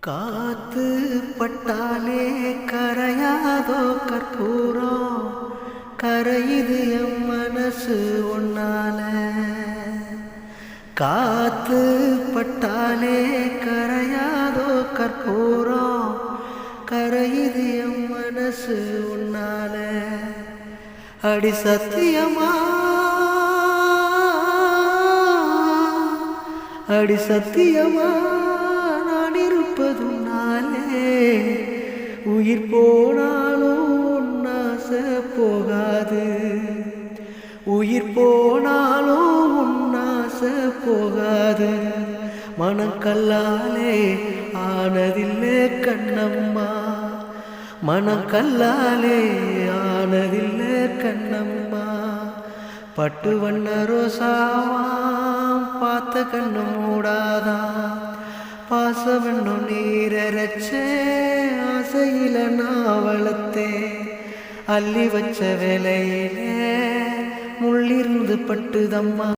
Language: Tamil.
காத்து பட்டாலே கரையாதோ கற்பூரம் கரையுது என் மனசு உன்னால காத்து பட்டாலே கரையாதோ கற்பூரம் கரையுது என் மனசு உன்னால அடி சத்தியமா? அடி சத்தியமா? நான். நாளே உயிர் போனாலும் உன்னாசை போகாது. உயிர் போனாலும் உன்னாசை போகாது. மனக்கல்லாலே ஆனதில்லை கண்ணம்மா. மனக்கல்லாலே ஆனதில்லை கண்ணம்மா. பட்டு வண்ண ரோசாவாம் பார்த்த கண்ணு மூடாதான் பாசவண்ணும் நீரச்சே ஆசையில நான் வளர்த்தேன் அள்ளி வச்ச வேலையிலே முள்ளிருந்து பட்டுதம்மா.